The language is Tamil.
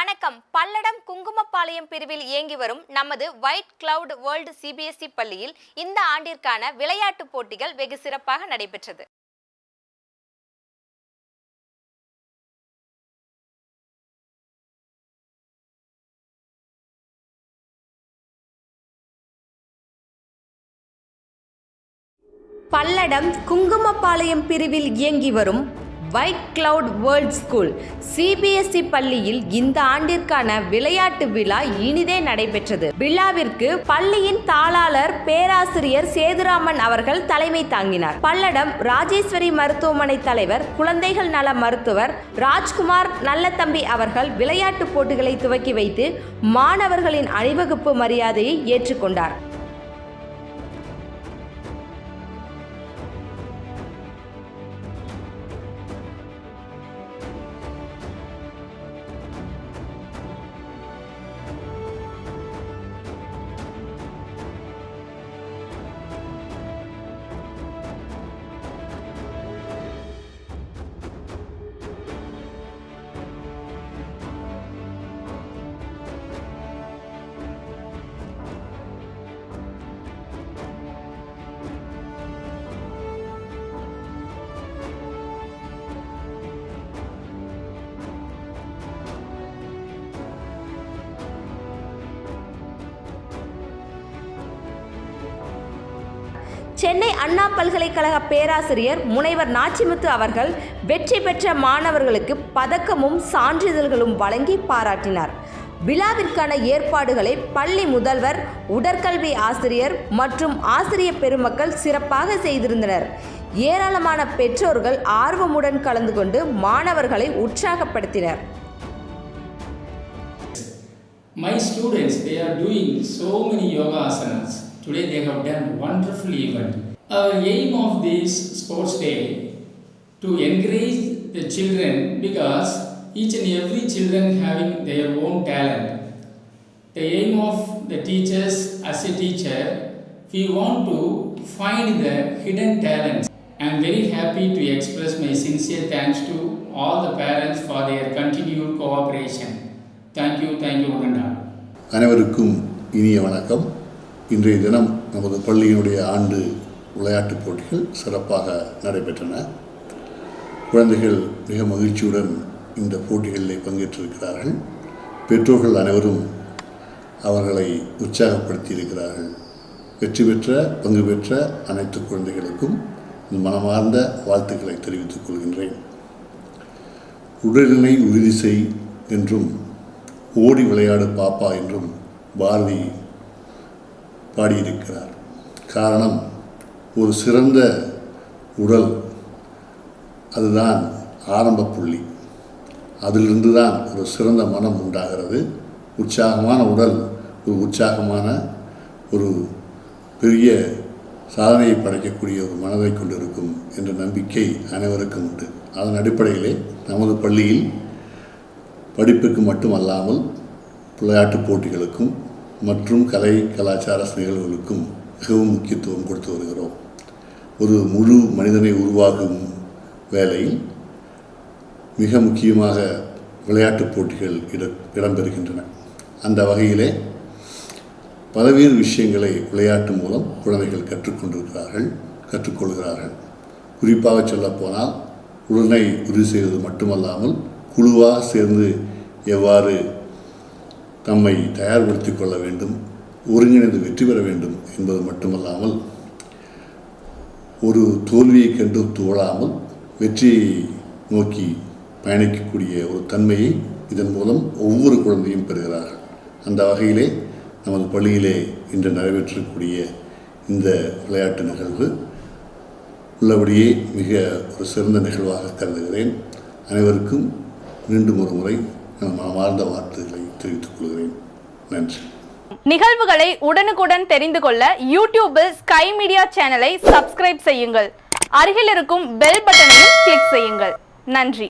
வணக்கம். பல்லடம் குங்குமப்பாளையம் பிரிவில் இயங்கி வரும் நமது ஒயிட் கிளவுட் வேர்ல்டு சிபிஎஸ்இ பள்ளியில் இந்த ஆண்டிற்கான விளையாட்டுப் போட்டிகள் வெகு சிறப்பாக நடைபெற்றது. பல்லடம் குங்குமப்பாளையம் பிரிவில் இயங்கி வரும் White Cloud World School CBSE பள்ளியில் இந்த ஆண்டிற்கான விளையாட்டு விழா இனிதே நடைபெற்றது. விழாவிற்கு பள்ளியின் தாளாளர் பேராசிரியர் சேதுராமன் அவர்கள் தலைமை தாங்கினார். பல்லடம் ராஜேஸ்வரி மருத்துவமனை தலைவர் குழந்தைகள் நல மருத்துவர் ராஜ்குமார் நல்லத்தம்பி அவர்கள் விளையாட்டுப் போட்டிகளை துவக்கி வைத்து மாணவர்களின் அணிவகுப்பு மரியாதையை ஏற்றுக்கொண்டார். சென்னை அண்ணா பல்கலைக்கழக பேராசிரியர் முனைவர் நாச்சிமுத்து அவர்கள் வெற்றி பெற்ற மாணவர்களுக்கு பதக்கமும் சான்றிதழ்களும் வழங்கி பாராட்டினார். விழாவிற்கான ஏற்பாடுகளை பள்ளி முதல்வர் உடற்கல்வி ஆசிரியர் மற்றும் ஆசிரிய பெருமக்கள் சிறப்பாக செய்திருந்தனர். ஏராளமான பெற்றோர்கள் ஆர்வமுடன் கலந்து கொண்டு மாணவர்களை உற்சாகப்படுத்தினர். My students, they are doing so many yoga asanas. Today they have done wonderful event. Our aim of this sports day to encourage the children because each and every children having their own talent. The aim of the teachers as a teacher, we want to find the hidden talents. I am very happy to express my sincere thanks to all the parents for their continued cooperation. Thank you, thank you, Uganda. அனைவருக்கும் இனிய வணக்கம் இன்றைய தினம் நமது பள்ளியினுடைய ஆண்டு விளையாட்டுப் போட்டிகள் சிறப்பாக நடைபெற்றன. குழந்தைகள் மிக மகிழ்ச்சியுடன் இந்த போட்டிகளில் பங்கேற்றிருக்கிறார்கள். பெற்றோர்கள் அனைவரும் அவர்களை உற்சாகப்படுத்தி இருக்கிறார்கள் வெற்றி பெற்ற பங்கு பெற்ற அனைத்து குழந்தைகளுக்கும் இந்த மனமார்ந்த வாழ்த்துக்களை தெரிவித்துக் கொள்கின்றேன். உடலினை உறுதி செய் என்றும் ஓடி விளையாடு பாப்பா என்றும் பாரதி பாடியிருக்கிறார். காரணம் ஒரு சிறந்த உடல். அதுதான் ஆரம்ப புள்ளி. அதிலிருந்து தான் ஒரு சிறந்த மனம் உண்டாகிறது. உற்சாகமான உடல் ஒரு உற்சாகமான ஒரு பெரிய சாதனையை படைக்கக்கூடிய ஒரு மனதை கொண்டிருக்கும் என்ற நம்பிக்கை அனைவருக்கும் உண்டு. அதன் அடிப்படையிலே நமது பள்ளியில் படிப்புக்கு மட்டுமல்லாமல் விளையாட்டுப் போட்டிகளுக்கும் மற்றும் கலை கலாச்சார நிகழ்வுகளுக்கும் மிகவும் முக்கியத்துவம் கொடுத்து வருகிறோம். ஒரு முழு மனிதனை உருவாகும் வேலையில் மிக முக்கியமாக விளையாட்டுப் போட்டிகள் இட இடம்பெறுகின்றன. அந்த வகையிலே பல்வேறு விஷயங்களை விளையாட்டு மூலம் குழந்தைகள் கற்றுக்கொண்டிருக்கிறார்கள் கற்றுக்கொள்கிறார்கள். குறிப்பாக சொல்லப்போனால் உடனை உறுதி செய்வது மட்டுமல்லாமல் குழுவாக சேர்ந்து எவ்வாறு தம்மை தயார்படுத்திக் கொள்ள வேண்டும் ஒருங்கிணைந்து வெற்றி பெற வேண்டும் என்பது மட்டுமல்லாமல் ஒரு தோல்வியை கண்டு தோழாமல் வெற்றியை நோக்கி பயணிக்கக்கூடிய ஒரு தன்மையை இதன் மூலம் ஒவ்வொரு குழந்தையும் பெறுகிறார்கள். அந்த வகையிலே நமது பள்ளியிலே இன்று நடைபெற்றக்கூடிய இந்த விளையாட்டு நிகழ்வு உள்ளபடியே மிக ஒரு சிறந்த நிகழ்வாக கருதுகிறேன். அனைவருக்கும் மீண்டும் ஒரு முறை மனமார்ந்த வார்த்தைகளை தெரிவித்துக் கொள்கிறேன். நன்றி. நிகழ்வுகளை உடனுக்குடன் தெரிந்து கொள்ள யூடியூபில் ஸ்கை மீடியா சேனலை சப்ஸ்கிரைப் செய்யுங்கள். அருகில் இருக்கும் பெல் பட்டனையும் கிளிக் செய்யுங்கள். நன்றி.